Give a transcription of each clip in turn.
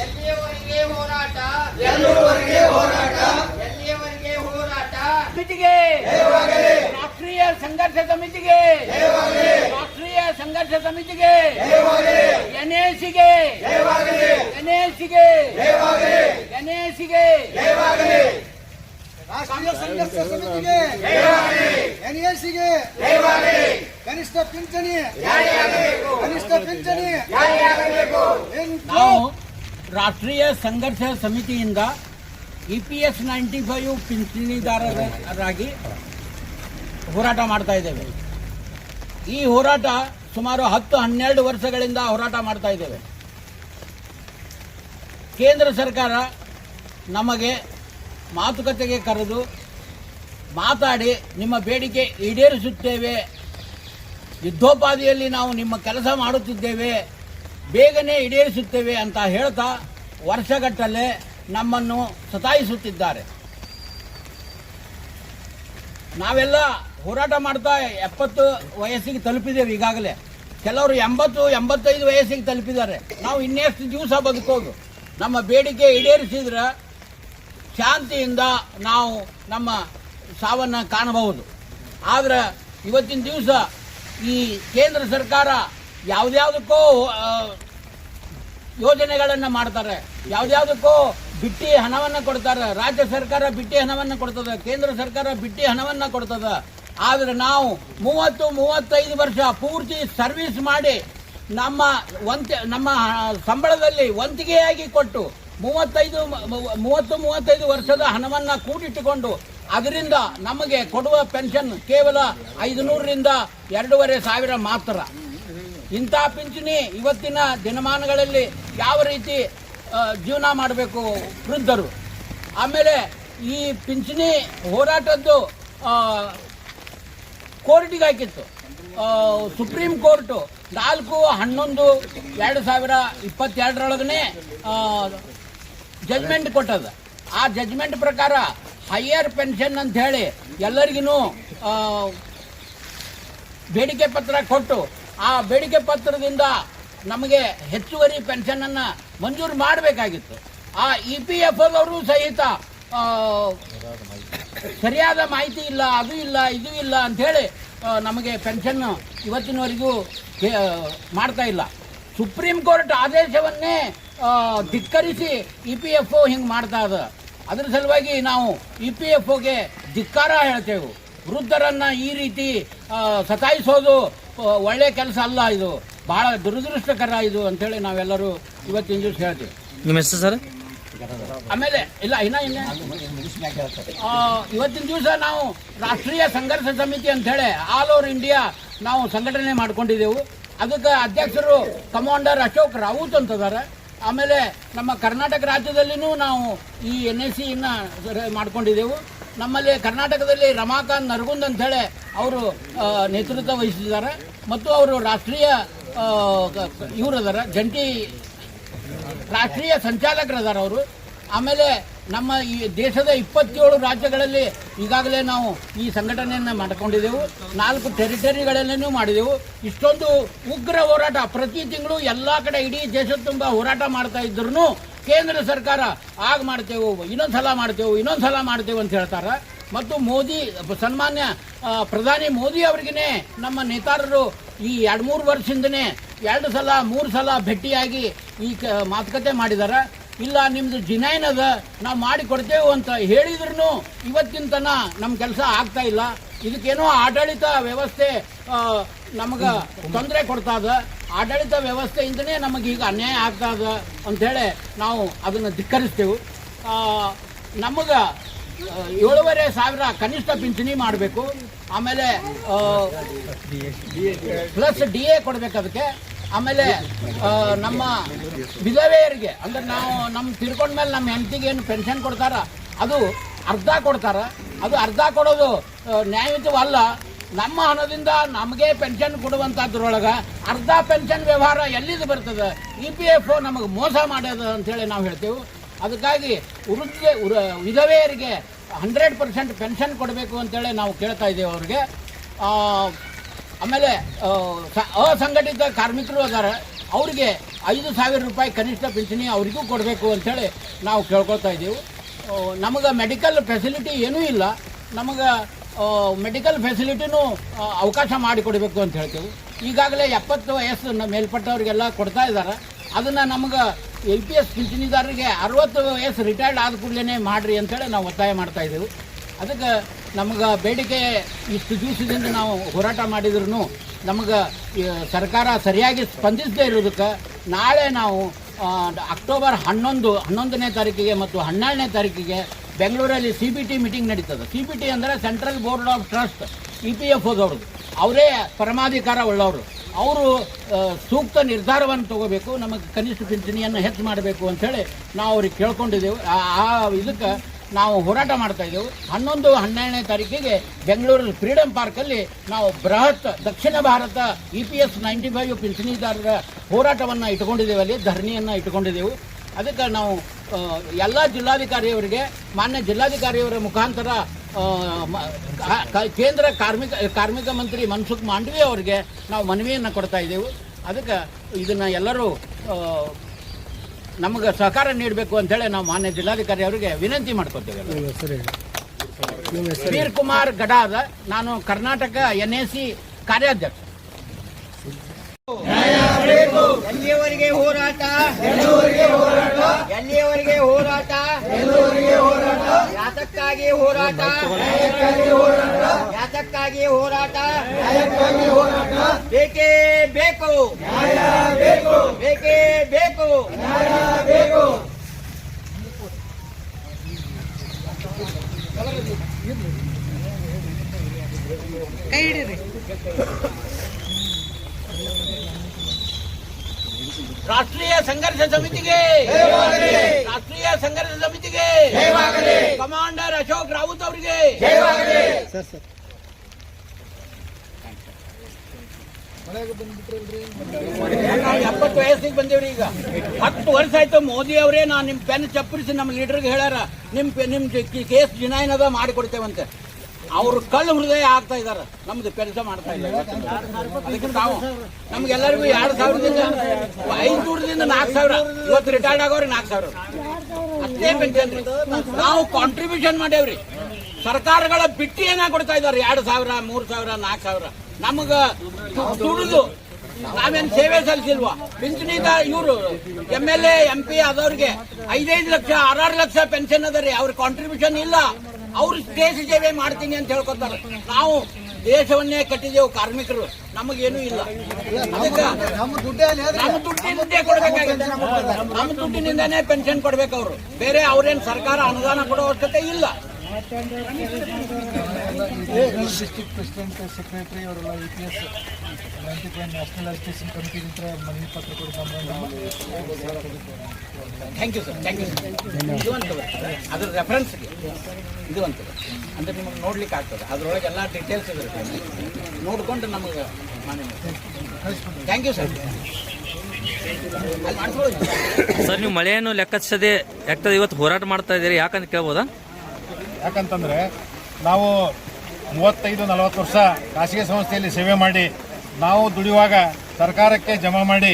ಎಲ್ಲಿಯವರೆಗೆ ಹೋರಾಟ. ಎಲ್ಲಿಯವರೆಗೆ ಹೋರಾಟ. ಎಲ್ಲಿಯವರೆಗೆ ಹೋರಾಟ. ಸಮಿತಿಗೆ ರಾಷ್ಟ್ರೀಯ ಸಂಘರ್ಷ ಸಮಿತಿಗೆ ರಾಷ್ಟ್ರೀಯ ಸಂಘರ್ಷ ಸಮಿತಿಗೆ ಎನ್ಎಸಿಗೆ ಎನ್ಎಸಿಗೆ ಎನ್ಎಸಿಗೆ ರಾಷ್ಟ್ರೀಯ ಸಂಘರ್ಷ ಸಮಿತಿಗೆ ಎನ್ಎಸಿಗೆ ಕನಿಷ್ಠ ಪಿಂಚಣಿ ಕನಿಷ್ಠ ಪಿಂಚಣಿ ಏನು ನಾವು ರಾಷ್ಟ್ರೀಯ ಸಂಘರ್ಷ ಸಮಿತಿಯಿಂದ E P S ninety five ಪಿಂಚಣಿದಾರರಾಗಿ ಹೋರಾಟ ಮಾಡ್ತಾ ಇದ್ದೇವೆ. ಈ ಹೋರಾಟ ಸುಮಾರು ಹತ್ತು ಹನ್ನೆರಡು ವರ್ಷಗಳಿಂದ ಹೋರಾಟ ಮಾಡ್ತಾ ಇದ್ದೇವೆ. ಕೇಂದ್ರ ಸರ್ಕಾರ ನಮಗೆ ಮಾತುಕತೆಗೆ ಕರೆದು ಮಾತಾಡಿ ನಿಮ್ಮ ಬೇಡಿಕೆ ಈಡೇರಿಸುತ್ತೇವೆ. ಯುದ್ಧೋಪಾದಿಯಲ್ಲಿ ನಾವು ನಿಮ್ಮ ಕೆಲಸ ಮಾಡುತ್ತಿದ್ದೇವೆ. ಬೇಗನೆ ಈಡೇರಿಸುತ್ತೇವೆ ಅಂತ ಹೇಳ್ತಾ ವರ್ಷಗಟ್ಟಲೆ ನಮ್ಮನ್ನು ಸತಾಯಿಸುತ್ತಿದ್ದಾರೆ. ನಾವೆಲ್ಲ ಹೋರಾಟ ಮಾಡ್ತಾ ಎಪ್ಪತ್ತು ವಯಸ್ಸಿಗೆ ತಲುಪಿದ್ದೇವೆ ಈಗಾಗಲೇ. ಕೆಲವರು ಎಂಬತ್ತು, ಎಂಬತ್ತೈದು ವಯಸ್ಸಿಗೆ ತಲುಪಿದ್ದಾರೆ. ನಾವು ಇನ್ನೆಷ್ಟು ದಿವಸ ಬದುಕೋದು ನಮ್ಮ ಬೇಡಿಕೆ ಈಡೇರಿಸಿದ್ರೆ ಶಾಂತಿಯಿಂದ ನಾವು ನಮ್ಮ ಸಾವನ್ನು ಕಾಣಬಹುದು. ಆದ್ರೆ ಇವತ್ತಿನ ದಿವಸ ಈ ಕೇಂದ್ರ ಸರ್ಕಾರ ಯಾವುದ್ಯಾವುದಕ್ಕೋ ಯೋಜನೆಗಳನ್ನು ಮಾಡ್ತಾರೆ. ಯಾವ್ದ್ಯಾವ್ದಕ್ಕೋ ಬಿಟ್ಟಿ ಹಣವನ್ನು ಕೊಡ್ತಾರೆ. ರಾಜ್ಯ ಸರ್ಕಾರ ಬಿಟ್ಟಿ ಹಣವನ್ನು ಕೊಡ್ತದೆ. ಕೇಂದ್ರ ಸರ್ಕಾರ ಬಿಟ್ಟಿ ಹಣವನ್ನು ಕೊಡ್ತದೆ. ಆದ್ರೆ ನಾವು ಮೂವತ್ತು, ಮೂವತ್ತೈದು ವರ್ಷ ಪೂರ್ತಿ ಸರ್ವಿಸ್ ಮಾಡಿ ನಮ್ಮ ವಂತ, ನಮ್ಮ ಸಂಬಳದಲ್ಲಿ ವಂತಿಗೆಯಾಗಿ ಕೊಟ್ಟು ಮೂವತ್ತೈದು, ಮೂವತ್ತು, ಮೂವತ್ತೈದು ವರ್ಷದ ಹಣವನ್ನು ಕೂಡಿಟ್ಟುಕೊಂಡು ಅದರಿಂದ ನಮಗೆ ಕೊಡುವ ಪೆನ್ಷನ್ ಕೇವಲ ಐದು ನೂರರಿಂದ ಎರಡೂವರೆ ಸಾವಿರ ಮಾತ್ರ. ಇಂಥ ಪಿಂಚಣಿ ಇವತ್ತಿನ ದಿನಮಾನಗಳಲ್ಲಿ ಯಾವ ರೀತಿ ಜೀವನ ಮಾಡಬೇಕು ವೃದ್ಧರು? ಆಮೇಲೆ ಈ ಪಿಂಚಣಿ ಹೋರಾಟದ್ದು ಕೋರ್ಟಿಗೆ ಹಾಕಿತ್ತು. ಸುಪ್ರೀಂ ಕೋರ್ಟು ನಾಲ್ಕು, ಹನ್ನೊಂದು, ಎರಡು ಸಾವಿರ ಇಪ್ಪತ್ತೆರಡರೊಳಗನೆ ಜಜ್ಮೆಂಟ್ ಕೊಟ್ಟದ. ಆ ಜಜ್ಮೆಂಟ್ ಪ್ರಕಾರ ಹೈಯರ್ ಪೆನ್ಷನ್ ಅಂತ ಹೇಳಿ ಎಲ್ಲರಿಗೂ ಬೇಡಿಕೆ ಪತ್ರ ಕೊಟ್ಟು, ಆ ಬೇಡಿಕೆ ಪತ್ರದಿಂದ ನಮಗೆ ಹೆಚ್ಚುವರಿ ಪೆನ್ಷನ್ ಅನ್ನ ಮಂಜೂರು ಮಾಡಬೇಕಾಗಿತ್ತು. ಆ ಇ ಪಿ ಎಫ್ ಅವರು ಸಹಿತ ಸರಿಯಾದ ಮಾಹಿತಿ ಇಲ್ಲ, ಅದು ಇಲ್ಲ, ಇದು ಇಲ್ಲ ಅಂಥೇಳಿ ನಮಗೆ ಪೆನ್ಷನ್ ಇವತ್ತಿನವರೆಗೂ ಮಾಡ್ತಾ ಇಲ್ಲ. ಸುಪ್ರೀಂ ಕೋರ್ಟ್ ಆದೇಶವನ್ನೇ ಧಿಕ್ಕರಿಸಿ ಇ ಪಿ ಎಫ್ ಒ ಹಿಂಗೆ ಮಾಡ್ತಾ ಇದ ಅದ್ರ ಸಲುವಾಗಿ ನಾವು ಇ ಪಿ ಎಫ್ ಒಗೆ ಧಿಕ್ಕಾರ ಹೇಳ್ತೇವೆ. ವೃದ್ಧರನ್ನು ಈ ರೀತಿ ಸತಾಯಿಸೋದು ಒಳ್ಳೆ ಕೆಲಸ ಅಲ್ಲ ಇದು. ಬಹಳ ದುರದೃಷ್ಟಕರ ಇದು ಅಂತೇಳಿ ನಾವೆಲ್ಲರೂ ಇವತ್ತಿನ ದಿವಸ ಹೇಳ್ತೀವಿ. ನಿಮ್ಮ ಹೆಸರು ಸರ್? ಆಮೇಲೆ, ಇಲ್ಲ, ಇನ್ನ ಇನ್ನ. ಇವತ್ತಿನ ದಿವಸ ನಾವು ರಾಷ್ಟ್ರೀಯ ಸಂಘರ್ಷ ಸಮಿತಿ ಅಂತ ಹೇಳಿ ಆಲ್ ಓವರ್ ಇಂಡಿಯಾ ನಾವು ಸಂಘಟನೆ ಮಾಡ್ಕೊಂಡಿದ್ದೆವು. ಅದಕ್ಕೆ ಅಧ್ಯಕ್ಷರು ಕಮಾಂಡರ್ ಅಶೋಕ್ ರಾವುತ್ ಅಂತದಾರೆ ಆಮೇಲೆ ನಮ್ಮ ಕರ್ನಾಟಕ ರಾಜ್ಯದಲ್ಲಿನೂ ನಾವು ಈ ಎನ್ ಎಸ್ ಸಿನ ಮಾಡ್ಕೊಂಡಿದ್ದೆವು. ನಮ್ಮಲ್ಲಿ ಕರ್ನಾಟಕದಲ್ಲಿ ರಮಾಕಾಂತ್ ನರಗುಂದ್ ಅಂತ ಹೇಳಿ ಅವರು ನೇತೃತ್ವ ವಹಿಸಿದ್ದಾರೆ. ಮತ್ತು ಅವರು ರಾಷ್ಟ್ರೀಯ ಇವರದಾರ ಜಂಟಿ ರಾಷ್ಟ್ರೀಯ ಸಂಚಾಲಕರದಾರ ಅವರು. ಆಮೇಲೆ ನಮ್ಮ ಈ ದೇಶದ ಇಪ್ಪತ್ತೇಳು ರಾಜ್ಯಗಳಲ್ಲಿ ಈಗಾಗಲೇ ನಾವು ಈ ಸಂಘಟನೆಯನ್ನು ಮಾಡಿಕೊಂಡಿದ್ದೆವು. ನಾಲ್ಕು ಟೆರಿಟರಿಗಳಲ್ಲೂ ಮಾಡಿದೆವು. ಇಷ್ಟೊಂದು ಉಗ್ರ ಹೋರಾಟ, ಪ್ರತಿ ತಿಂಗಳು ಎಲ್ಲ ಕಡೆ ಇಡೀ ದೇಶದ ತುಂಬ ಹೋರಾಟ ಮಾಡ್ತಾ ಇದ್ರು ಕೇಂದ್ರ ಸರ್ಕಾರ ಆಗ ಮಾಡ್ತೇವೆ ಇನ್ನೊಂದು ಸಲ ಮಾಡ್ತೇವೆ ಇನ್ನೊಂದು ಸಲ ಮಾಡ್ತೇವೆ ಅಂತ ಹೇಳ್ತಾರೆ. ಮತ್ತು ಮೋದಿ, ಸನ್ಮಾನ್ಯ ಪ್ರಧಾನಿ ಮೋದಿ ಅವ್ರಿಗೇ ನಮ್ಮ ನೇತಾರರು ಈ ಎರಡು ಮೂರು ವರ್ಷದಿಂದನೇ ಎರಡು ಸಲ ಮೂರು ಸಲ ಭೇಟಿಯಾಗಿ ಈ ಮಾತುಕತೆ ಮಾಡಿದ್ದಾರೆ ಇಲ್ಲ ನಿಮ್ದು ಜಿನೈನ್ ಅದ ನಾವು ಮಾಡಿ ಕೊಡ್ತೇವೆ ಅಂತ ಹೇಳಿದ್ರು ಇವತ್ತಿನ ತನ ನಮ್ಮ ಕೆಲಸ ಆಗ್ತಾ ಇಲ್ಲ. ಇದಕ್ಕೇನೋ ಆಡಳಿತ ವ್ಯವಸ್ಥೆ ನಮಗೆ ತೊಂದರೆ ಕೊಡ್ತಾ ಅದ. ಆಡಳಿತ ವ್ಯವಸ್ಥೆಯಿಂದನೇ ನಮಗೆ ಈಗ ಅನ್ಯಾಯ ಆಗ್ತಾ ಅದ ಅಂಥೇಳಿ ನಾವು ಅದನ್ನು ಧಿಕ್ಕರಿಸ್ತೇವೆ. ನಮಗೆ ಏಳುವರೆ ಸಾವಿರ ಕನಿಷ್ಠ ಪಿಂಚಣಿ ಮಾಡಬೇಕು. ಆಮೇಲೆ ಪ್ಲಸ್ ಡಿ ಎ ಕೊಡ್ಬೇಕು ಅದಕ್ಕೆ. ಆಮೇಲೆ ನಮ್ಮ ವಿಧವೆಯರಿಗೆ, ಅಂದ್ರೆ ನಾವು ನಮ್ಮ ತಿರ್ಕೊಂಡ್ಮೇಲೆ ನಮ್ಮ ಹೆಂಡತಿಗೆ ಏನು ಪೆನ್ಷನ್ ಕೊಡ್ತಾರ? ಅದು ಅರ್ಧ ಕೊಡ್ತಾರ. ಅದು ಅರ್ಧ ಕೊಡೋದು ನ್ಯಾಯಯುತವಲ್ಲ. ನಮ್ಮ ಹಣದಿಂದ ನಮಗೆ ಪೆನ್ಷನ್ ಕೊಡುವಂಥದ್ರೊಳಗೆ ಅರ್ಧ ಪೆನ್ಷನ್ ವ್ಯವಹಾರ ಎಲ್ಲಿದು ಬರ್ತದೆ? ಇ ಪಿ ಎಫ್ ನಮಗೆ ಮೋಸ ಮಾಡ್ಯದ ಅಂತೇಳಿ ನಾವು ಹೇಳ್ತೇವೆ. ಅದಕ್ಕಾಗಿ ವೃದ್ಧಿ ವಿಧವೆಯರಿಗೆ ಹಂಡ್ರೆಡ್ ಪರ್ಸೆಂಟ್ ಪೆನ್ಷನ್ ಕೊಡಬೇಕು ಅಂತೇಳಿ ನಾವು ಕೇಳ್ತಾ ಇದ್ದೇವೆ ಅವ್ರಿಗೆ. ಆಮೇಲೆ ಅಸಂಘಟಿತ ಕಾರ್ಮಿಕರು ಅದಾರೆ. ಅವರಿಗೆ ಐದು ಸಾವಿರ ರೂಪಾಯಿ ಕನಿಷ್ಠ ಪಿಂಚಣಿ ಅವರಿಗೂ ಕೊಡಬೇಕು ಅಂಥೇಳಿ ನಾವು ಕೇಳ್ಕೊಳ್ತಾ ಇದ್ದೀವಿ. ನಮಗೆ ಮೆಡಿಕಲ್ ಫೆಸಿಲಿಟಿ ಏನೂ ಇಲ್ಲ. ನಮಗೆ ಮೆಡಿಕಲ್ ಫೆಸಿಲಿಟಿನೂ ಅವಕಾಶ ಮಾಡಿಕೊಡಬೇಕು ಅಂತ ಹೇಳ್ತೀವಿ. ಈಗಾಗಲೇ ಎಪ್ಪತ್ತು ವಯಸ್ಸು ಮೇಲ್ಪಟ್ಟವರಿಗೆಲ್ಲ ಕೊಡ್ತಾ ಇದ್ದಾರೆ. ಅದನ್ನು ನಮಗೆ ಎಲ್ ಪಿ ಎಸ್ ಪಿಂಚಣಿದಾರರಿಗೆ ಅರವತ್ತು ವಯಸ್ಸು ರಿಟೈರ್ಡ್ ಆದ ಕೂಡಲೇ ಮಾಡಿರಿ ಅಂತೇಳಿ ನಾವು ಒತ್ತಾಯ ಮಾಡ್ತಾ ಇದ್ದೀವಿ. ಅದಕ್ಕೆ ನಮಗೆ ಬೇಡಿಕೆ ಇಷ್ಟು ದಿವಸದಿಂದ ನಾವು ಹೋರಾಟ ಮಾಡಿದ್ರೂ ನಮಗೆ ಸರ್ಕಾರ ಸರಿಯಾಗಿ ಸ್ಪಂದಿಸದೇ ಇರೋದಕ್ಕೆ ನಾಳೆ ನಾವು ಅಕ್ಟೋಬರ್ ಹನ್ನೊಂದು, ಹನ್ನೊಂದನೇ ತಾರೀಕಿಗೆ ಮತ್ತು ಹನ್ನೆರಡನೇ ತಾರೀಕಿಗೆ ಬೆಂಗಳೂರಲ್ಲಿ ಸಿ ಬಿ ಟಿ ಮೀಟಿಂಗ್ ನಡೀತದೆ. ಸಿ ಬಿ ಟಿ ಅಂದರೆ central board of trust, E P F ಓದವ್ರದ್ದು ಅವರೇ ಪರಮಾಧಿಕಾರ ಉಳ್ಳವರು. ಅವರು ಸೂಕ್ತ ನಿರ್ಧಾರವನ್ನು ತಗೋಬೇಕು, ನಮಗೆ ಕನಿಷ್ಠ ಪಿಂಚಣಿಯನ್ನು ಹೆಚ್ಚು ಮಾಡಬೇಕು ಅಂಥೇಳಿ ನಾವು ಅವ್ರಿಗೆ ಕೇಳ್ಕೊಂಡಿದ್ದೆವು. ಆ- ಇದಕ್ಕೆ ನಾವು ಹೋರಾಟ ಮಾಡ್ತಾ ಇದ್ದೆವು. ಹನ್ನೊಂದು, ಹನ್ನೆರಡನೇ ತಾರೀಕಿಗೆ ಬೆಂಗಳೂರಲ್ಲಿ ಫ್ರೀಡಮ್ ಪಾರ್ಕಲ್ಲಿ ನಾವು ಬೃಹತ್ ದಕ್ಷಿಣ Bharat E P S ninety five ಪಿಂಚಣಿದಾರರ ಹೋರಾಟವನ್ನು ಇಟ್ಕೊಂಡಿದ್ದೇವೆ ಅಲ್ಲಿ ಧರಣಿಯನ್ನು ಇಟ್ಕೊಂಡಿದ್ದೆವು ಅದಕ್ಕೆ ನಾವು ಎಲ್ಲ ಜಿಲ್ಲಾಧಿಕಾರಿಯವರಿಗೆ, ಮಾನ್ಯ ಜಿಲ್ಲಾಧಿಕಾರಿಯವರ ಮುಖಾಂತರ ಕೇಂದ್ರ ಕಾರ್ಮಿಕ ಕಾರ್ಮಿಕ ಮಂತ್ರಿ ಮನ್ಸುಖ್ ಮಾಂಡವಿ ಅವರಿಗೆ ನಾವು ಮನವಿಯನ್ನು ಕೊಡ್ತಾ ಇದ್ದೆವು. ಅದಕ್ಕೆ ಇದನ್ನು ಎಲ್ಲರೂ ನಮಗೆ ಸಹಕಾರ ನೀಡಬೇಕು ಅಂತೇಳಿ ನಾವು ಮಾನ್ಯ ಜಿಲ್ಲಾಧಿಕಾರಿ ಅವರಿಗೆ ವಿನಂತಿ ಮಾಡ್ಕೊತೇವೆ ವೀರ್ ಕುಮಾರ್ ಗಡಾದ ನಾನು ಕರ್ನಾಟಕ ಎನ್ ಎ ಸಿ ಕಾರ್ಯಾಧ್ಯಕ್ಷ. ಎಲ್ಲಿಯವರೆಗೆ ಹೋರಾಟ? ಎಲ್ಲಿಯವರೆಗೆ ಹೋರಾಟ? ಯಾತಕ್ಕಾಗಿ ಹೋರಾಟ? ಯಾತಕ್ಕಾಗಿ ಹೋರಾಟ? ಬೇಕೇ ಬೇಕು. ಬೇಕೇ. ಬೇಕು ರಾಷ್ಟ್ರೀಯ ಸಂಘರ್ಷ ಸಮಿತಿಗೆ. ರಾಷ್ಟ್ರೀಯ ಸಂಘರ್ಷ ಸಮಿತಿಗೆ. ಕಮಾಂಡರ್ ಅಶೋಕ್ ರಾವುತ್ ಅವರಿಗೆ. ಎಪ್ಪತ್ತು ವಯಸ್ಸಿಗೆ ಬಂದೇವ್ರಿ ಈಗ. ಹತ್ತು ವರ್ಷ ಆಯ್ತು ಮೋದಿ ಅವರೇ ನಾನು ನಿಮ್ ಪೆನ್ ಚಪ್ಪರಿಸಿ ನಮ್ಮ ಲೀಡರ್ಗೆ ಹೇಳ್ಯಾರ ನಿಮ್ ನಿಮ್ ಕೇಸ್ ಜಿನಾಯ್ನದ ಅದ ಮಾಡಿಕೊಡ್ತೇವಂತೆ ಅವ್ರು ಕಳ್ಳ ಹೃದಯ ಆಗ್ತಾ ಇದಾರೆ. ನಮ್ದು ಕೆಲಸ ಮಾಡ್ತಾ ಇಲ್ಲ. ಅದಕ್ಕೆ ನಾವು ನಮ್ಗೆಲ್ಲರಿಗೂ ಎರಡು ಸಾವಿರದಿಂದ ಐದು ನೂರದಿಂದ ನಾಲ್ಕು ಸಾವಿರ. ಇವತ್ತು ರಿಟೈರ್ಡ್ ಆಗೋರಿ ನಾಲ್ಕು ಸಾವಿರ. ಅಷ್ಟೇ ಪೆನ್ಷನ್ ನಾವು ಕಾಂಟ್ರಿಬ್ಯೂಷನ್ ಮಾಡೇವ್ರಿ ಸರ್ಕಾರಗಳ ಬಿಟ್ಟು ಏನ ಕೊಡ್ತಾ ಇದಾರೆ. ಎರಡು ಸಾವಿರ, ಮೂರು ಸಾವಿರ, ನಾಲ್ಕು ಸಾವಿರ. ನಮಗ ದುಡಿದು ನಾವೇನ್ ಸೇವೆ ಸಲ್ಲಿಸಿಲ್ವಾ? ಪಿಂಚಣಿದ ಇವರು M L A M P ಆದವ್ರಿಗೆ ಐದೈದು ಲಕ್ಷ, ಆರಾರು ಲಕ್ಷ ಪೆನ್ಷನ್ ಅದ ರೀ. ಅವ್ರ ಕಾಂಟ್ರಿಬ್ಯೂಷನ್ ಇಲ್ಲ. ಅವ್ರು ದೇಶ ಸೇವೆ ಮಾಡ್ತೀನಿ ಅಂತ ಹೇಳ್ಕೊತಾರೆ. ನಾವು ದೇಶವನ್ನೇ ಕಟ್ಟಿದೆವು ಕಾರ್ಮಿಕರು. ನಮಗೇನು ಇಲ್ಲ. ಅದಕ್ಕೆ ನಮ್ಮ ದುಡ್ಡಿನಿಂದನೇ ನಮ್ಮ ದುಡ್ಡಿನಿಂದ ಕೊಡ್ಬೇಕಾಗಿದೆ. ನಮ್ಮ ದುಡ್ಡಿನಿಂದಾನೇ ಪೆನ್ಷನ್ ಕೊಡ್ಬೇಕು ಅವರು. ಬೇರೆ ಅವ್ರೇನು ಸರ್ಕಾರ ಅನುದಾನ ಕೊಡೋ ಅವಶ್ಯಕತೆ ಇಲ್ಲ. ಡಿಸ್ಟ್ರಿಕ್ಟ್ ಪ್ರೆಸಿಡೆಂಟ್ ಸೆಕ್ರೆಟರಿ ಅವರೆಲ್ಲ ಇ ನ್ಯಾಷನಲ್ ಅಜಿಟೇಷನ್ ಕಮಿಟಿಗಿಂತ ಮನವಿ ಪತ್ರ ಕೊಡಿ thank you sir thank you ಇದು ಅಂತ ಅದ್ರ ರೆಫರೆನ್ಸ್ಗೆ ಇದು ಅಂತ ಅಂದ್ರೆ ನಿಮಗೆ ನೋಡ್ಲಿಕ್ಕೆ ಆಗ್ತದೆ. ಅದರೊಳಗೆ ಎಲ್ಲ ಡೀಟೇಲ್ಸ್ ಇರುತ್ತೆ ನೋಡ್ಕೊಂಡು ನಮಗೆ ಥ್ಯಾಂಕ್ ಯು ಸರ್ ಅಲ್ಲಿ ಸರ್ ನೀವು ಮಳೆಯನ್ನು ಲೆಕ್ಕಿಸದೆ ಯಾಕಂದ್ರೆ ಇವತ್ತು ಹೋರಾಟ ಮಾಡ್ತಾ ಇದ್ದೀರಿ. ಯಾಕಂತ ಕೇಳ್ಬೋದಾ? ಯಾಕಂತಂದ್ರೆ ನಾವು ಮೂವತ್ತೈದು ನಲವತ್ತು ವರ್ಷ ಖಾಸಗಿ ಸಂಸ್ಥೆಯಲ್ಲಿ ಸೇವೆ ಮಾಡಿ ನಾವು ದುಡಿಯುವಾಗ ಸರ್ಕಾರಕ್ಕೆ ಜಮಾ ಮಾಡಿ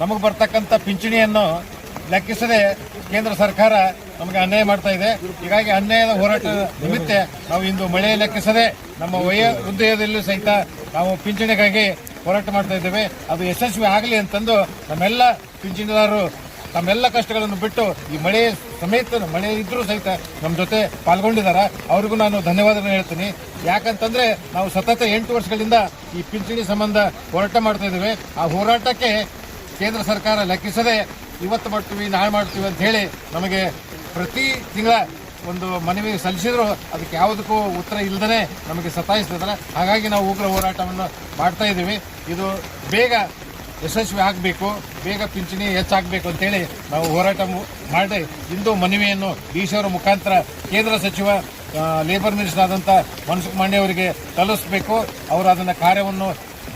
ನಮಗೆ ಬರ್ತಕ್ಕಂಥ ಪಿಂಚಣಿಯನ್ನು ಲೆಕ್ಕಿಸದೆ ಕೇಂದ್ರ ಸರ್ಕಾರ ನಮಗೆ ಅನ್ಯಾಯ ಮಾಡ್ತಾ ಇದೆ. ಹೀಗಾಗಿ ಅನ್ಯಾಯದ ಹೋರಾಟ ನಿಮಿತ್ತ ನಾವು ಇಂದು ಮಳೆ ಲೆಕ್ಕಿಸದೆ ನಮ್ಮ ವಯ ಹೃದಯದಲ್ಲೂ ಸಹಿತ ನಾವು ಪಿಂಚಣಿಗಾಗಿ ಹೋರಾಟ ಮಾಡ್ತಾ ಇದ್ದೇವೆ. ಅದು ಯಶಸ್ವಿ ಆಗಲಿ ಅಂತಂದು ನಮ್ಮೆಲ್ಲ ಪಿಂಚಣಿದಾರರು ತಮ್ಮೆಲ್ಲ ಕಷ್ಟಗಳನ್ನು ಬಿಟ್ಟು ಈ ಮಳೆ ಸಮೇತ ಮಳೆ ಇದ್ರೂ ಸಹಿತ ನಮ್ಮ ಜೊತೆ ಪಾಲ್ಗೊಂಡಿದ್ದಾರೆ ಅವ್ರಿಗೂ ನಾನು ಧನ್ಯವಾದಗಳನ್ನು ಹೇಳ್ತೀನಿ. ಯಾಕಂತಂದ್ರೆ ನಾವು ಸತತ ಎಂಟು ವರ್ಷಗಳಿಂದ ಈ ಪಿಂಚಣಿ ಸಂಬಂಧ ಹೋರಾಟ ಮಾಡ್ತಾ ಇದ್ದೇವೆ. ಆ ಹೋರಾಟಕ್ಕೆ ಕೇಂದ್ರ ಸರ್ಕಾರ ಲೆಕ್ಕಿಸದೆ ಇವತ್ತು ಮಾಡ್ತೀವಿ, ನಾಳೆ ಮಾಡ್ತೀವಿ ಅಂತ ಹೇಳಿ ನಮಗೆ ಪ್ರತಿ ತಿಂಗಳ ಒಂದು ಮನವಿ ಸಲ್ಲಿಸಿದ್ರು. ಅದಕ್ಕೆ ಯಾವುದಕ್ಕೂ ಉತ್ತರ ಇಲ್ಲದೇ ನಮಗೆ ಸತಾಯಿಸ್ತಿದ್ದಾರೆ. ಹಾಗಾಗಿ ನಾವು ಉಗ್ರ ಹೋರಾಟವನ್ನು ಮಾಡ್ತಾ ಇದ್ದೀವಿ. ಇದು ಬೇಗ ಯಶಸ್ವಿ ಆಗಬೇಕು, ಬೇಗ ಪಿಂಚಣಿ ಹೆಚ್ಚಾಗಬೇಕು ಅಂತೇಳಿ ನಾವು ಹೋರಾಟ ಮಾಡಿ ಇಂದು ಮನವಿಯನ್ನು ಈಶ್ವರ ಮುಖಾಂತರ ಕೇಂದ್ರ ಸಚಿವ ಲೇಬರ್ ಮಿನಿಸ್ಟರ್ ಆದಂಥ ಮನ್ಸುಖ್ ಮಾಂಡೆ ಅವರಿಗೆ ತಲುಪಿಸಬೇಕು ಅವರು ಅದನ್ನು ಕಾರ್ಯವನ್ನು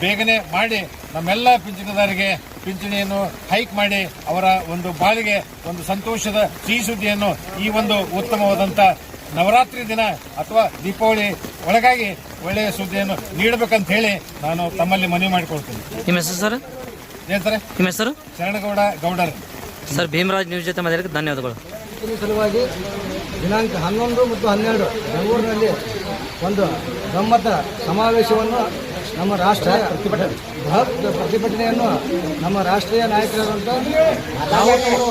ಬೇಗನೆ ಮಾಡಿ, ನಮ್ಮೆಲ್ಲ ಪಿಂಚಣಿದಾರರಿಗೆ ಪಿಂಚಣಿಯನ್ನು ಹೈಕ್ ಮಾಡಿ, ಅವರ ಒಂದು ಬಾಳಿಗೆ ಒಂದು ಸಂತೋಷದ ಸಿಹಿ ಸುದ್ದಿಯನ್ನು ಈ ಒಂದು ಉತ್ತಮವಾದಂಥ ನವರಾತ್ರಿ ದಿನ ಅಥವಾ ದೀಪಾವಳಿ ಒಳಗಾಗಿ ಒಳ್ಳೆಯ ಸುದ್ದಿಯನ್ನು ನೀಡಬೇಕಂತ ಹೇಳಿ ನಾನು ತಮ್ಮಲ್ಲಿ ಮನವಿ ಮಾಡಿಕೊಳ್ತೇನೆ. ನಿಮ್ಮ ಹೆಸರು ನಿಮ್ಮ ಹೆಸರು? ಶರಣಗೌಡ ಗೌಡರ್. ಸರ್ ಭೀಮರಾಜ್ ನ್ಯೂಸ್ ಜೊತೆ ಧನ್ಯವಾದಗಳು. ಸಲುವಾಗಿ ದಿನಾಂಕ ಹನ್ನೊಂದು ಮತ್ತು ಹನ್ನೆರಡು ಬೆಂಗಳೂರಿನಲ್ಲಿ ಒಂದು ಗಮ್ಮತ ಸಮಾವೇಶವನ್ನು ನಮ್ಮ ರಾಷ್ಟ್ರ ಪ್ರತಿಭಟನೆ ಬೃಹತ್ ಪ್ರತಿಭಟನೆಯನ್ನು ನಮ್ಮ ರಾಷ್ಟ್ರೀಯ ನಾಯಕರಾದಂಥ ರಾವಣವರು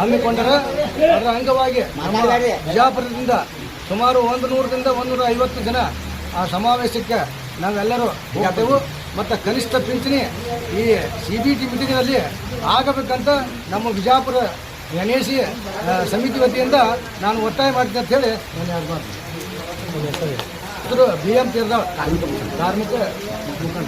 ಹಮ್ಮಿಕೊಂಡರೆ ಅದರ ಅಂಗವಾಗಿ ನಮ್ಮ ಬಿಜಾಪುರದಿಂದ ಸುಮಾರು ಒಂದು ನೂರರಿಂದ ಒಂದು ನೂರ ಐವತ್ತು ಜನ ಆ ಸಮಾವೇಶಕ್ಕೆ ನಾವೆಲ್ಲರೂ ಹೋಗ್ತೇವೆ. ಮತ್ತು ಕನಿಷ್ಠ ಪಿಂಚಣಿ ಈ ಸಿ ಬಿ ಟಿ ಮೀಟಿಂಗ್ನಲ್ಲಿ ಆಗಬೇಕಂತ ನಮ್ಮ ಬಿಜಾಪುರ ಎನ್ ಎ ಸಿ ಸಮಿತಿ ವತಿಯಿಂದ ನಾನು ಒತ್ತಾಯ ಮಾಡ್ತೀನಿ ಅಂತ ಹೇಳಿ ನಾನು ಯಾರು ಮಾಡ್ತೀನಿ? ಬಿ ಎಂ ತೀರ್ದ ಕಾರ್ಮಿಕ ಮುಖಂಡ.